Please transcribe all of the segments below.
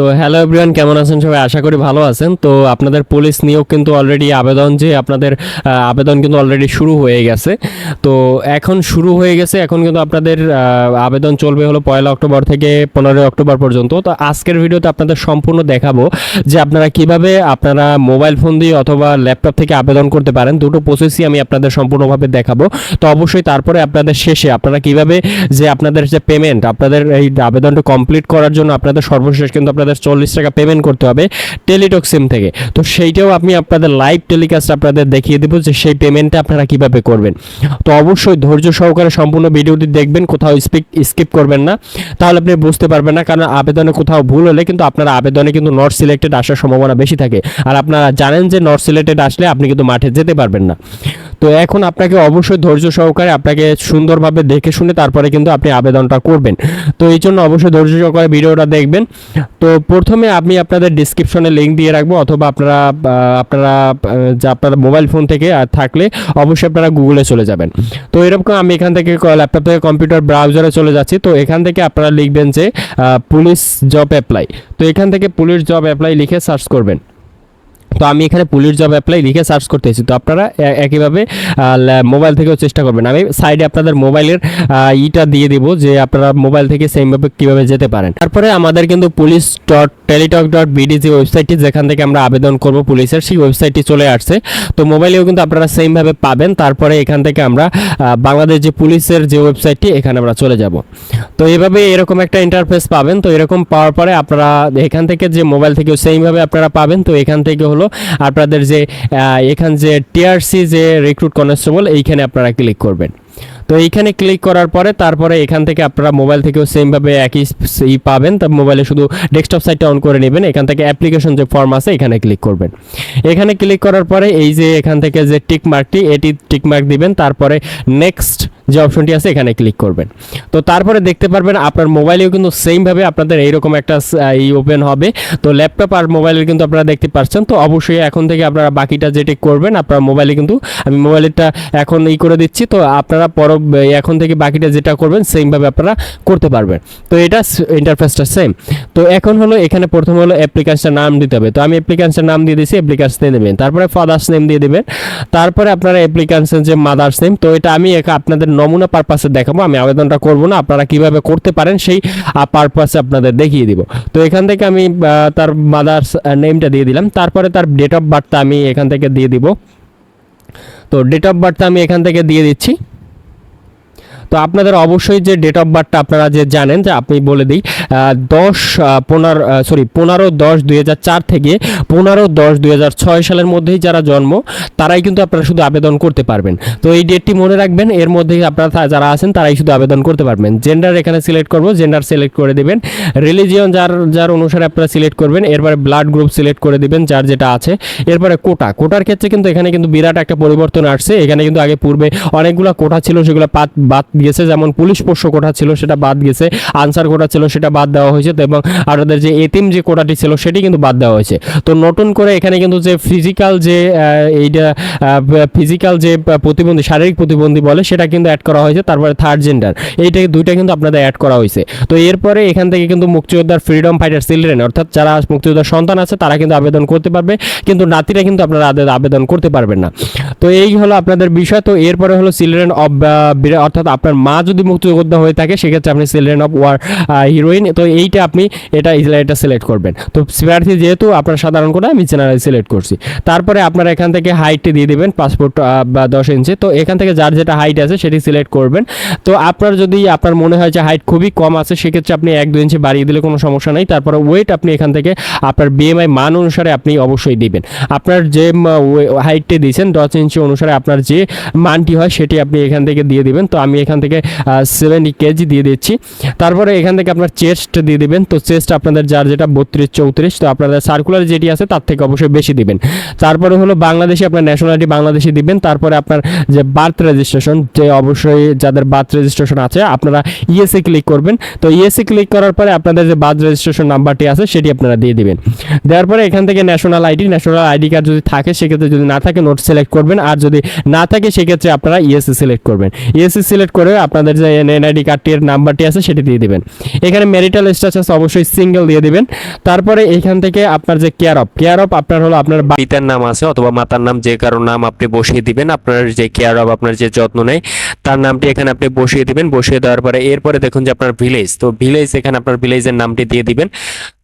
তো hello everyone কেমন আছেন সবাই? আশা করি ভালো আছেন। তো আপনাদের পুলিশ নিয়োগ কিন্তু অলরেডি আবেদন যে আপনাদের আবেদন কিন্তু অলরেডি শুরু হয়ে গেছে। তো এখন শুরু হয়ে গেছে, এখন কিন্তু আপনাদের আবেদন চলবে হলো পয়লা অক্টোবর থেকে পনেরোই অক্টোবর পর্যন্ত। তো আজকের ভিডিওতে আপনাদের সম্পূর্ণ দেখাবো যে আপনারা কীভাবে আপনারা মোবাইল ফোন দিয়ে অথবা ল্যাপটপ থেকে আবেদন করতে পারেন। দুটো প্রসেসই আমি আপনাদের সম্পূর্ণভাবে দেখাবো। তো অবশ্যই তারপরে আপনাদের শেষে আপনারা কীভাবে যে আপনাদের যে পেমেন্ট আপনাদের এই আবেদনটা কমপ্লিট করার জন্য আপনাদের সর্বশেষ কিন্তু আপনাদের চল্লিশ টাকা পেমেন্ট করতে হবে টেলিটক সিম থেকে। তো সেইটাও আমি আপনাদের লাইভ টেলিকাস্ট আপনাদের দেখিয়ে দেবো যে সেই পেমেন্টটা আপনারা কীভাবে করবেন। তো অবশ্যই ধৈর্য সহকারে সম্পূর্ণ ভিডিওটি দেখবেন, কোথাও স্পিক স্কিপ করবেন না। তাহলে আপনি বুঝতে পারবেন না, কারণ আবেদনে কোথাও ভুল হলে কিন্তু আপনার আবেদনে কিন্তু নট সিলেক্টেড আসার সম্ভাবনা বেশি থাকে। আর আপনারা জানেন যে নট সিলেক্টেড আসলে আপনি কিন্তু মাঠে যেতে পারবেন না। তো এখন আপনাকে অবশ্যই ধৈর্য সহকারে আপনাকে সুন্দরভাবে দেখে শুনে তারপরে কিন্তু আপনি আবেদনটা করবেন। তো এই জন্য অবশ্যই ধৈর্য সহকারে ভিডিওটা দেখবেন। তো প্রথমে আমি আপনাদের ডিসক্রিপশনে লিঙ্ক দিয়ে রাখব, অথবা আপনারা আপনারা যে আপনার মোবাইল ফোন থেকে আর থাকলে অবশ্যই আপনারা গুগলে চলে যাবেন। তো এরকম আমি এখান থেকে ল্যাপটপ থেকে কম্পিউটার ব্রাউজারে চলে যাচ্ছি। তো এখান থেকে আপনারা লিখবেন যে পুলিশ জব অ্যাপ্লাই তো এখান থেকে পুলিশ জব অ্যাপ্লাই লিখে সার্চ করবেন। তো আমি এখানে পুলিশ জব অ্যাপ্লাই লিখে সার্চ করতেছি তো আপনারা একইভাবে মোবাইল থেকেও চেষ্টা করবেন। আমি সাইডে আপনাদের মোবাইলের ইটা দিয়ে দিব যে আপনারা মোবাইল থেকে সেমভাবে কীভাবে যেতে পারেন। তারপরে আমাদের কিন্তু police dot Teletalk dot BD যে ওয়েবসাইটটি যেখান থেকে আমরা আবেদন করব পুলিশের, সেই ওয়েবসাইটটি চলে আসছে। তো মোবাইলেও কিন্তু আপনারা সেমভাবে পাবেন। তারপরে এখান থেকে আমরা বাংলাদেশ যে পুলিশের যে ওয়েবসাইটটি এখানে আমরা চলে যাব। তো এভাবে এরকম একটা ইন্টারফেস পাবেন। তো এরকম পাওয়ার পরে আপনারা এখান থেকে যে মোবাইল থেকেও সেইভাবে আপনারা পাবেন। তো এখান থেকে হলো আপনাদের যে এখান যে টিআরসি যে রিক্রুট কনস্টেবল এইখানে আপনারা ক্লিক করবেন। তো এইখানে ক্লিক করার পরে তারপরে এখান থেকে আপনারা মোবাইল থেকেও সেমভাবে একই ই পাবেন। তা মোবাইলে শুধু ডেস্কটপ সাইটটা অন করে নেবেন। এখান থেকে অ্যাপ্লিকেশন যে ফর্ম আছে, এখানে ক্লিক করবেন। এখানে ক্লিক করার পরে এই যে এখান থেকে যে টিক মার্কটি এটি টিক মার্ক দিবেন। তারপরে নেক্সট যে অপশনটি আছে, এখানে ক্লিক করবেন। তো তারপরে দেখতে পারবেন আপনার মোবাইলেও কিন্তু সেমভাবে আপনাদের এইরকম একটা স- ই ওপেন হবে। তো ল্যাপটপ আর মোবাইলের কিন্তু আপনারা দেখতে পাচ্ছেন। তো অবশ্যই এখন থেকে আপনারা বাকিটা যেটি করবেন, আপনার মোবাইলে কিন্তু আমি মোবাইলেরটা এখন ই করে দিচ্ছি। তো আপনারা পর এখন থেকে বাকিটা যেটা করবেন সেমভাবে আপনারা করতে পারবেন। তো এটা ইন্টারফেসটা সেম তো এখন হলো, এখানে প্রথম হলো অ্যাপ্লিকেশনটার নাম দিতে হবে। তো আমি অ্যাপ্লিকেশনের নাম দিয়ে দিয়েছি অ্যাপ্লিকেশন দেবেন। তারপরে ফাদার্স নেম দিয়ে দেবেন। তারপরে আপনারা অ্যাপ্লিকেশন যে মাদার্স নেম তো এটা আমি আপনাদের নমুনা পারপাসে দেখাবো, আমি আবেদনটা করব না, আপনারা কীভাবে করতে পারেন সেই পারপাসে আপনাদের দেখিয়ে দিব। তো এখান থেকে আমি তার মাদার্স নেমটা দিয়ে দিলাম, তারপরে তার ডেট অফ বার্থটা আমি এখান থেকে দিয়ে দিব। তো ডেট অফ বার্থটা আমি এখান থেকে দিয়ে দিচ্ছি। তো আপনাদের অবশ্যই যে ডেট অফ বার্থটা আপনারা যে জানেন, যে আপনি বলে দিই দশ পনেরো সরি পনেরো দশ দুই থেকে পনেরো দশ দুই সালের মধ্যেই যারা জন্ম, তারাই কিন্তু আপনারা শুধু আবেদন করতে পারবেন। তো এই ডেটটি মনে রাখবেন, এর মধ্যেই আপনারা যারা আছেন, তারাই শুধু আবেদন করতে পারবেন। জেন্ডার এখানে সিলেক্ট করব জেন্ডার সিলেক্ট করে দেবেন। রিলিজিয়ন যার যার অনুসারে আপনারা সিলেক্ট করবেন, এরপরে ব্লাড গ্রুপ সিলেক্ট করে দেবেন, যার যেটা আছে। এরপরে কোটা, কোটার ক্ষেত্রে কিন্তু এখানে কিন্তু বিরাট একটা পরিবর্তন আসছে। এখানে কিন্তু আগে পূর্বে অনেকগুলো কোটা ছিল, সেগুলো বাদ গেছে, যেমন পুলিশ পোষ্য কোটা ছিল সেটা বাদ গেছে, আনসার কোটা ছিল সেটা বাদ দেওয়া হয়েছে, তো এবং আপনাদের যে এতিম যে কোটাটি ছিল সেটি কিন্তু বাদ দেওয়া হয়েছে। তো নতুন করে এখানে কিন্তু যে ফিজিক্যাল যে এইটা ফিজিক্যাল যে প্রতিবন্ধী, শারীরিক প্রতিবন্ধী বলে সেটা কিন্তু অ্যাড করা হয়েছে, তারপরে থার্ড জেন্ডার এইটা দুইটা কিন্তু আপনাদের অ্যাড করা হয়েছে। তো এরপরে এখান থেকে কিন্তু মুক্তিযোদ্ধার ফ্রিডম ফাইটার চিলড্রেন অর্থাৎ যারা মুক্তিযোদ্ধার সন্তান আছে তারা কিন্তু আবেদন করতে পারবে, কিন্তু নাতিরা কিন্তু আপনারা আবেদন করতে পারবেন না। তো এই হলো আপনাদের বিষয়, তো এরপরে হলো চিলড্রেন অফ অর্থাৎ আপনার মা যদি মুক্তিযোদ্ধা হয়ে থাকে, সেক্ষেত্রে আপনি চিলড্রেন অফ ওয়ার হিরোইন তো এইটা আপনি এটা এটা সিলেক্ট করবেন। তো প্রার্থী যেহেতু আপনার সাধারণ করে আমি জেনারেল সিলেক্ট করছি। তারপরে আপনারা এখান থেকে হাইটটি দিয়ে দিবেন পাসপোর্ট বা দশ ইঞ্চি। তো এখান থেকে যার যেটা হাইট আছে, সেটি সিলেক্ট করবেন। তো আপনার যদি, আপনার মনে হয় যে হাইট খুবই কম আছে, সেক্ষেত্রে আপনি এক দু ইঞ্চি বাড়িয়ে দিলে কোনো সমস্যা নেই। তারপরে ওয়েট আপনি এখান থেকে আপনার বিএমআই মান অনুসারে আপনি অবশ্যই দিবেন। আপনার যে হাইটটি দিয়েছেন, দশ ইঞ্চি অনুসারে আপনার যে মানটি হয়, সেটি আপনি এখান থেকে দিয়ে দিবেন। তো আমি এখান থেকে সেভেন্টি কেজি দিয়ে দিচ্ছি। তারপরে এখান থেকে আপনার চেস্ট দিয়ে দিবেন। তো চেস্ট আপনাদের যার যেটা বত্রিশ, চৌত্রিশ, তো আপনাদের সার্কুলার যেটি আছে তার থেকে অবশ্যই বেশি দিবেন। তারপরে হলো বাংলাদেশে আপনার ন্যাশনালিটি বাংলাদেশি দিবেন। তারপরে আপনার যে বার্থ রেজিস্ট্রেশন যে অবশ্যই যাদের বার্থ রেজিস্ট্রেশন আছে, আপনারা ইএসএ ক্লিক করবেন। তো ইএসএ ক্লিক করার পরে আপনাদের যে বার্থ রেজিস্ট্রেশন নাম্বারটি আছে, সেটি আপনারা দিয়ে দিবেন। দেওয়ার পরে এখান থেকে national ID national ID card যদি থাকে, সেক্ষেত্রে যদি না থাকে নোট সিলেক্ট করবেন। আর যদি না থাকে, সেক্ষেত্রে আপনারা ইএসএ সিলেক্ট করবেন। ইএসএ সিলেক্ট করে করে আপনাদের যে এনআইডি কার্ডটির নাম্বারটি আছে সেটি দিয়ে দিবেন। এখানে ম্যারিটাল স্ট্যাটাস অবশ্যই সিঙ্গেল দিয়ে দিবেন। তারপরে এখান থেকে আপনার যে কেয়ার অফ কেয়ার অফ আপনার হলো আপনার পিতার নাম আছে অথবা মাতার নাম, যে কারোর নাম আপনি বসিয়ে দিবেন, আপনার যে কেয়ার অফ আপনার যে যত্ন নেয়, তার নামটি এখানে আপনি বসিয়ে দিবেন। বসিয়ে দেওয়ার পরে এরপরে দেখুন যে আপনার ভিলেজ তো ভিলেজ এখানে আপনার ভিলেজের নামটি দিয়ে দিবেন।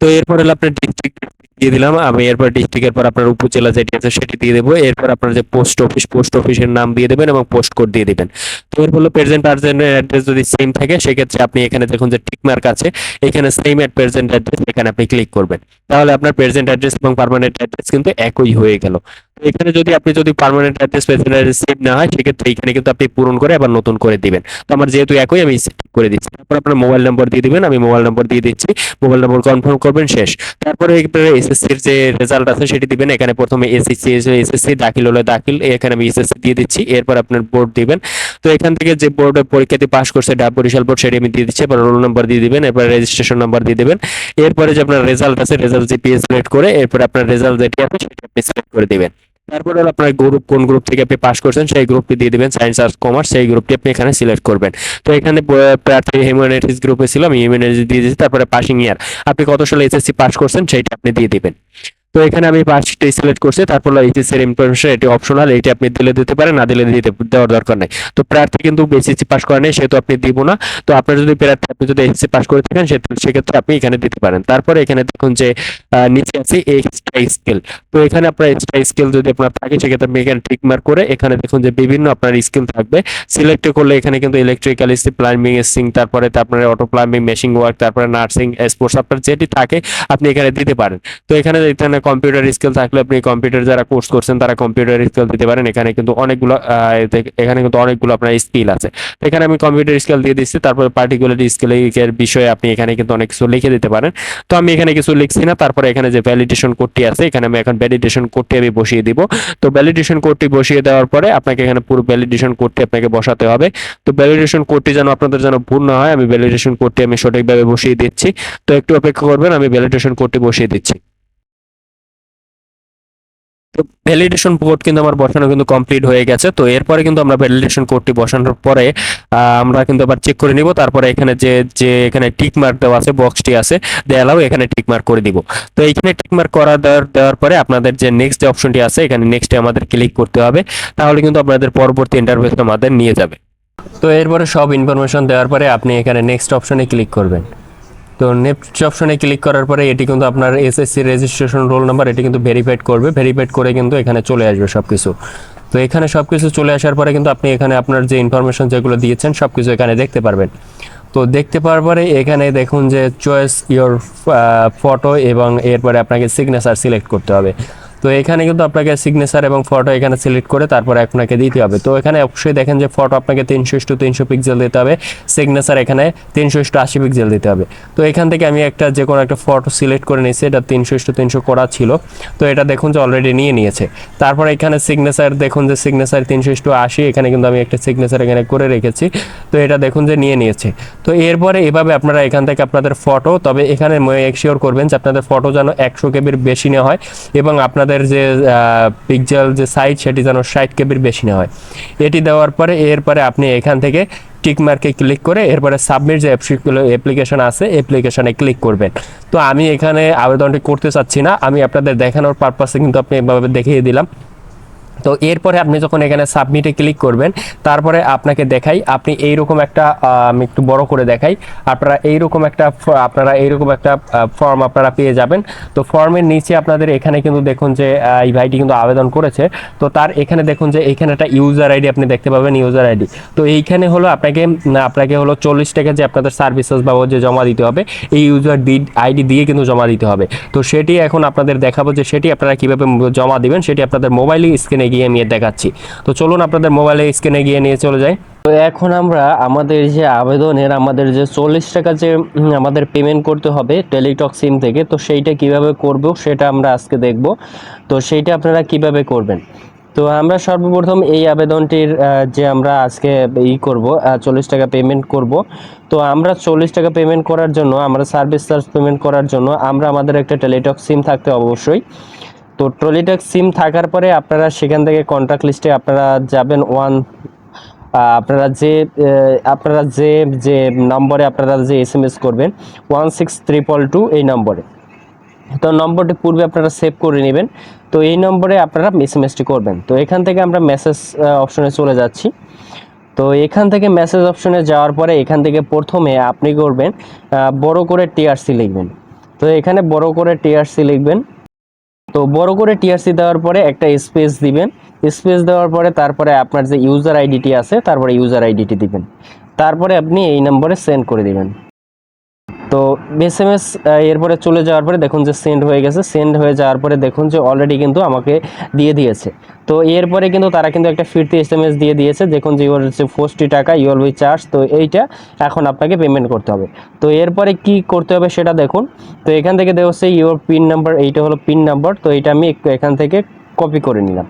তো এরপর হলো আপনার ডিস্ট্রিক্ট দিয়ে দিলাম। আমি এরপর ডিস্ট্রিক্টের পর আপনার উপজেলা যেটি আছে সেটি দিয়ে দেবো। এরপর আপনার যে পোস্ট অফিস পোস্ট অফিসের নাম দিয়ে দেবেন এবং পোস্ট কোড দিয়ে দেবেন। তো এর হলো প্রেজেন্ট পার্সেন্টের অ্যাড্রেস যদি সেম থাকে, সেক্ষেত্রে আপনি এখানে দেখুন যে টিক মার্ক আছে। এখানে সেম অ্যাট প্রেজেন্ট অ্যাড্রেস এখানে আপনি ক্লিক করবেন। তাহলে আপনার প্রেজেন্ট অ্যাড্রেস এবং পার্মানেন্ট অ্যাড্রেস কিন্তু একই হয়ে গেল। এখানে যদি আপনি যদি পার্মানেন্ট অ্যাড্রেস প্রেজেন্ট অ্যাড্রেস না হয়, সেক্ষেত্রে এখানে কিন্তু আপনি পূরণ করে আবার নতুন করে দিবেন। তো আমার যেহেতু একই, আমি করে দিচ্ছি। তারপর আপনার মোবাইল নাম্বার দিয়ে দিবেন, আমি মোবাইল নাম্বার দিয়ে দিচ্ছি। মোবাইল নাম্বার কনফার্ম করবেন, শেষ। তারপরে এখানে এসএসসির যে রেজাল্ট আছে, সেটি দিবেন। এখানে প্রথমে এসএসসি এসএসসি দাখিল হলে দাখিল, এখানে আমি এসএসসি দিয়ে দিচ্ছি। এরপর আপনার বোর্ড দিবেন। তো এখান থেকে যে বোর্ডে পরীক্ষাতে পাস করছে, ডাব বরিশাল বোর্ড সেটি আমি দিয়ে দিচ্ছি। এবার রোল নাম্বার দিয়ে দিবেন এরপর রেজিস্ট্রেশন নাম্বার দিয়ে দিবেন। এরপরে যে আপনার রেজাল্ট আছে রেজাল্ট জিপিএ সিলেক্ট করে, এরপর আপনার রেজাল্ট যেটি আছে, সেটি আপনি সিলেক্ট করে দিবেন। তারপরে আপনার গ্রুপ কোন গ্রুপ থেকে আপনি পাস করছেন, সেই গ্রুপটি দিয়ে দেবেন সায়েন্স আর্টস কমার্স সেই গ্রুপটি আপনি এখানে সিলেক্ট করবেন। তো এখানে প্রার্থী হিউম্যানিটিস গ্রুপে ছিল আমি হিউম্যানিটিস দিয়ে দিয়েছি, তারপরে পাসিং ইয়ার আপনি কত সালে এসএসসি পাস করছেন, সেইটা আপনি দিয়ে দিবেন। তো এখানে আমি পাঁচটি সিলেক্ট করছি, তারপর এইচএস এর ইনফরমেশন এটি অপশনাল এটি আপনি দিলে দিতে পারেন, না দিলে দিতে, দেওয়ার দরকার নেই। তো প্রার্থী কিন্তু এসএসসি পাস করে নেই সেহেতু আপনি দিব না। তো আপনার যদি প্রার্থী, আপনি যদি এসএসসি পাস করে থাকেন সেক্ষেত্রে আপনি এখানে দিতে পারেন। তারপরে এখানে দেখুন যে নিচে আছে এক্সট্রা স্কিল তো এখানে আপনার এক্সট্রা স্কিল যদি আপনার থাকে, সেক্ষেত্রে আপনি এখানে টিক মার্ক করে এখানে দেখুন যে বিভিন্ন আপনার স্কিল থাকবে। সিলেক্ট করলে এখানে কিন্তু ইলেকট্রিক্যাল প্লাম্বিং সিং তারপরে আপনার অটো প্লাম্বিং মেশিন ওয়ার্ক তারপরে নার্সিং স্পোর্টস আপনার যেটি থাকে, আপনি এখানে দিতে পারেন। তো এখানে এখানে কম্পিউটার স্কিল থাকলে আপনি কম্পিউটার যারা কোর্স করছেন, তারা কম্পিউটার স্কিল দিতে পারেন। এখানে কিন্তু অনেকগুলো এখানে কিন্তু অনেকগুলো আপনার স্কিল আছে। এখানে আমি কম্পিউটার স্কিল দিয়ে দিচ্ছি, তারপরে পার্টিকুলার স্কিলের বিষয়ে আপনি এখানে কিন্তু অনেক কিছু লিখে দিতে পারেন। তো আমি এখানে কিছু লিখছি না, তারপরে এখানে যে ভ্যালিডেশন কোডটি আছে, এখানে আমি এখন ভ্যালিডেশন কোডটি আমি বসিয়ে দিব। তো ভ্যালিডেশন কোডটি বসিয়ে দেওয়ার পরে আপনাকে এখানে পুরো ভ্যালিডেশন কোডটি আপনাকে বসাতে হবে। তো ভ্যালিডেশন কোডটি যেন আপনাদের যেন ভুল না হয়, আমি ভ্যালিডেশন কোডটি আমি সঠিকভাবে বসিয়ে দিচ্ছি। তো একটু অপেক্ষা করবেন, আমি ভ্যালিডেশন কোডটি বসিয়ে দিচ্ছি। তো ভ্যালিডেশন কোড কিন্তু আমার বসানো কিন্তু কমপ্লিট হয়ে গেছে। তো এরপরে কিন্তু আমরা ভ্যালিডেশন কোডটি বসানোর পরে আমরা কিন্তু আবার চেক করে নিব। তারপরে এখানে যে যে এখানে টিক মার্ক দেওয়া আছে বক্সটি আছে দেয়ালাও এখানে টিক মার্ক করে দিব। তো এখানে টিক মার্ক করা দেওয়ার দেওয়ার পরে আপনাদের যে নেক্সট যে অপশনটি আছে, এখানে নেক্সটে আমাদের ক্লিক করতে হবে। তাহলে কিন্তু আপনাদের পরবর্তী ইন্টারভিউতে আমাদের নিয়ে যাবে। তো এরপরে সব ইনফরমেশন দেওয়ার পরে আপনি এখানে নেক্সট অপশনে ক্লিক করবেন। তো নেক্সট অপশনে ক্লিক করার পরে এটি কিন্তু আপনার এসএসসি রেজিস্ট্রেশন রোল নাম্বার এটি কিন্তু ভেরিফাইড করবে। ভেরিফাইড করে কিন্তু এখানে চলে আসবে সব কিছু তো এখানে সব কিছু চলে আসার পরে কিন্তু আপনি এখানে আপনার যে ইনফরমেশন যেগুলো দিয়েছেন সব কিছু এখানে দেখতে পারবেন। তো দেখতে পাওয়ার পরে এখানে দেখুন যে চয়েস ইয়োর ফটো এবং এরপরে আপনাকে সিগনেচার সিলেক্ট করতে হবে। তো এখানে কিন্তু আপনাকে সিগনেচার এবং ফটো এখানে সিলেক্ট করে তারপরে আপনাকে দিতে হবে। তো এখানে অবশ্যই দেখেন যে ফটো আপনাকে তিনশো ইস্টু তিনশো পিক্সেল দিতে হবে সিগনেচার এখানে তিনশো ইস্টু আশি পিক্সেল দিতে হবে। তো এখান থেকে আমি একটা যে কোনো একটা ফটো সিলেক্ট করে নিয়েছি, এটা তিনশো ইস্টু তিনশো করা ছিল। তো এটা দেখুন যে অলরেডি নিয়ে নিয়েছে। তারপরে এখানে সিগনেচার দেখুন যে সিগনেচার তিনশো ইস্টু আশি, এখানে কিন্তু আমি একটা সিগনেচার এখানে করে রেখেছি। তো এটা দেখুন যে নিয়ে নিয়েছে। তো এরপরে এভাবে আপনারা এখান থেকে আপনাদের ফটো তবে এখানে এক্সিওর করবেন যে আপনাদের ফটো যেন একশো কেবির বেশি নেওয়া হয় এবং আপনাদের যে পিকজেল যে সাইজ সেটি যেন ষাট কেবির বেশি না হয়। এটি দেওয়ার পরে, এরপরে আপনি এখান থেকে টিক মার্কে ক্লিক করে, এরপরে সাবমিট যে অ্যাপ্লিকেশন আছে অ্যাপ্লিকেশনে ক্লিক করবেন। তো আমি এখানে আবেদনটি করতে চাচ্ছি না, আমি আপনাদের দেখানোর পারপাসে কিন্তু আপনি এভাবে দেখিয়ে দিলাম। তো এরপরে আপনি যখন এখানে সাবমিটে ক্লিক করবেন, তারপরে আপনাকে দেখাই, আপনি এইরকম একটা আমি একটু বড় করে দেখাই। আপনারা এইরকম একটা আপনারা এইরকম একটা ফর্ম আপনারা পেয়ে যাবেন। তো ফর্মের নিচে আপনাদের এখানে কিন্তু দেখুন যে এই ভাইটি কিন্তু আবেদন করেছে। তো তার এখানে দেখুন যে, এখানে একটা ইউজার আইডি আপনি দেখতে পাবেন ইউজার আইডি তো এইখানে হলো আপনাকে আপনাকে হলো চল্লিশ টাকা যে আপনাদের সার্ভিসেস বা ও যে জমা দিতে হবে, এই ইউজার আইডি দিয়ে কিন্তু জমা দিতে হবে। তো সেটি এখন আপনাদের দেখাবো যে সেটি আপনারা কীভাবে জমা দিবেন, সেটি আপনাদের মোবাইলে স্ক্রিনে গিয়ে আমি দেখাচ্ছি। তো চলুন আপনাদের মোবাইলে স্ক্রিনে গিয়ে নিয়ে চলে যাই। তো এখন আমরা আমাদের যে আবেদনের, আমাদের যে চল্লিশ টাকা যে আমাদের পেমেন্ট করতে হবে টেলিটক সিম থেকে, তো সেইটা কীভাবে করব সেটা আমরা আজকে দেখব। তো সেইটা আপনারা কীভাবে করবেন? তো আমরা সর্বপ্রথম এই আবেদনটির যে আমরা আজকে ই করব চল্লিশ টাকা পেমেন্ট করব। তো আমরা চল্লিশ টাকা পেমেন্ট করার জন্য, আমরা সার্ভিস চার্জ পেমেন্ট করার জন্য, আমরা আমাদের একটা টেলিটক সিম থাকতে অবশ্যই। তো টেলিটক সিম থাকার পরে আপনারা সেখান থেকে কন্ট্যাক্ট লিস্টে আপনারা যাবেন ওয়ান আপনারা যে আপনারা যে যে নম্বরে আপনারা যে এস এম এস করবেন ওয়ান সিক্স ট্রিপল টু এই নম্বরে তো নম্বরটি পূর্বে আপনারা সেভ করে নেবেন, তো এই নম্বরে আপনারা এস এম এসটি করবেন। তো এখান থেকে আমরা মেসেজ অপশনে চলে যাচ্ছি। তো এখান থেকে মেসেজ অপশনে যাওয়ার পরে এখান থেকে প্রথমে আপনি করবেন বড় করে টিআরসি লিখবেন। তো এখানে বড় করে টিআরসি লিখবেন। তো বড় করে টিআরসি দেওয়ার পরে একটা স্পেস দিবেন। স্পেস দেওয়ার পরে তারপরে আপনার যে ইউজার আইডিটি আছে, তারপরে ইউজার আইডিটি দিবেন। তারপরে আপনি এই নম্বরে সেন্ড করে দিবেন। তো এস এম এস এরপরে চলে যাওয়ার পরে দেখুন যে সেন্ড হয়ে গেছে। সেন্ড হয়ে যাওয়ার পরে দেখুন যে অলরেডি কিন্তু আমাকে দিয়ে দিয়েছে। তো এরপরে কিন্তু তারা কিন্তু একটা ফিরতি এস দিয়ে দিয়েছে। দেখুন যে ইউর হচ্ছে ফোর্সটি টাকা ইউর উই চার্জ তো এইটা এখন আপনাকে পেমেন্ট করতে হবে। তো এরপরে কি করতে হবে সেটা দেখুন। তো এখান থেকে দেওয়া হচ্ছে ইউর পিন নাম্বার এইটা হলো পিন নাম্বার তো এটা আমি এখান থেকে কপি করে নিলাম।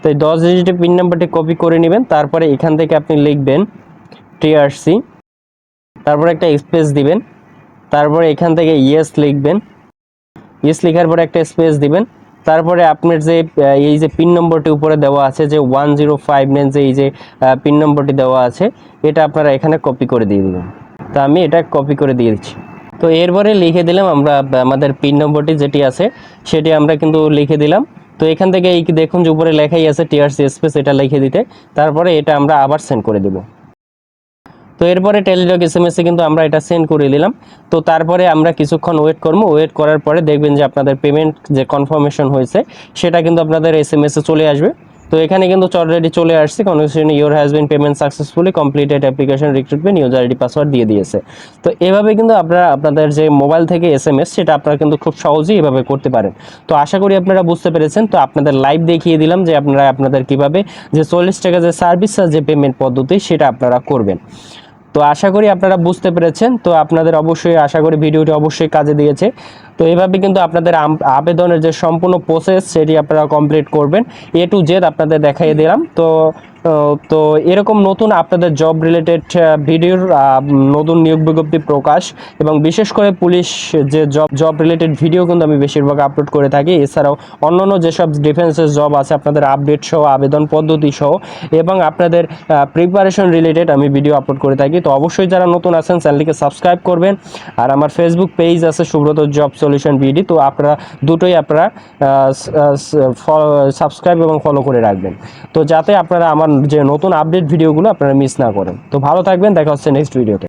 তো এই দশ ডিজিটের পিন নাম্বারটি কপি করে নেবেন, তারপরে এখান থেকে আপনি লিখবেন টিআরসি তারপরে একটা স্পেস দিবেন, তারপরে এখান থেকে ইয়েস লিখবেন। ইয়েস লেখার পরে একটা স্পেস দিবেন। তারপরে আপনার যে এই যে পিন নম্বরটি উপরে দেওয়া আছে, যে ওয়ান জিরো ফাইভ নাইন যে এই যে পিন নম্বরটি দেওয়া আছে, এটা আপনারা এখানে কপি করে দিয়ে দিবেন। তো আমি এটা কপি করে দিয়ে দিচ্ছি। তো এরপরে লিখে দিলাম আমরা আমাদের পিন নম্বরটি যেটি আছে, সেটি আমরা কিন্তু লিখে দিলাম। তো এখান থেকে এই দেখুন যে উপরে লেখাই আছে টিআরসি স্পেস, এটা লিখে দিতে। তারপরে এটা আমরা আবার সেন্ড করে দিব। তো এরপরে টেলিডক এস এম এসে কিন্তু আমরা এটা সেন্ড করে দিলাম। তো তারপরে আমরা কিছুক্ষণ ওয়েট করব। ওয়েট করার পরে দেখবেন যে আপনাদের পেমেন্ট যে কনফার্মেশন হয়েছে, সেটা কিন্তু আপনাদের এস এম এসে চলে আসবে। তো এখানে কিন্তু অলরেডি চলে আসছে। Conversation your has been payment successfully completed application recruitment user ID password দিয়ে দিয়েছে। তো এভাবে কিন্তু আপনারা আপনাদের যে মোবাইল থেকে এস এম এস সেটা আপনারা কিন্তু খুব সহজেই এভাবে করতে পারেন। তো আশা করি আপনারা বুঝতে পেরেছেন। তো আপনাদের লাইভ দেখিয়ে দিলাম যে আপনারা আপনাদের কীভাবে যে চল্লিশ টাকা যে সার্ভিস যে পেমেন্ট পদ্ধতি, সেটা আপনারা করবেন। তো আশা করি আপনারা বুঝতে পেরেছেন। তো আপনাদের অবশ্যই আশা করি ভিডিওটি অবশ্যই কাজে দিয়েছে। তো এভাবে কিন্তু আপনাদের আবেদনের যে সম্পূর্ণ প্রসেস সেটি আপনারা কমপ্লিট করবেন। এ টু জেড আপনাদের দেখাই দিলাম। তো তো এরকম নতুন আপনাদের জব রিলেটেড ভিডিওর নতুন নিয়োগ বিজ্ঞপ্তি প্রকাশ এবং বিশেষ করে পুলিশ যে জব জব রিলেটেড ভিডিও কিন্তু আমি বেশিরভাগ আপলোড করে থাকি। এছাড়াও অন্যান্য যেসব ডিফেন্সের জব আছে, আপনাদের আপডেট সহ, আবেদন পদ্ধতি সহ এবং আপনাদের প্রিপারেশন রিলেটেড আমি ভিডিও আপলোড করে থাকি। তো অবশ্যই যারা নতুন আছেন চ্যানেলটিকে সাবস্ক্রাইব করবেন। আর আমার ফেসবুক পেজ আছে সুব্রত জব সলিউশন বিডি তো আপনারা দুটোই আপনারা সাবস্ক্রাইব এবং ফলো করে রাখবেন। তো যাতে আপনারা আমার যে নতুন আপডেট ভিডিওগুলো আপনারা মিস না করেন। তো ভালো থাকবেন, দেখা হচ্ছে নেক্সট ভিডিওতে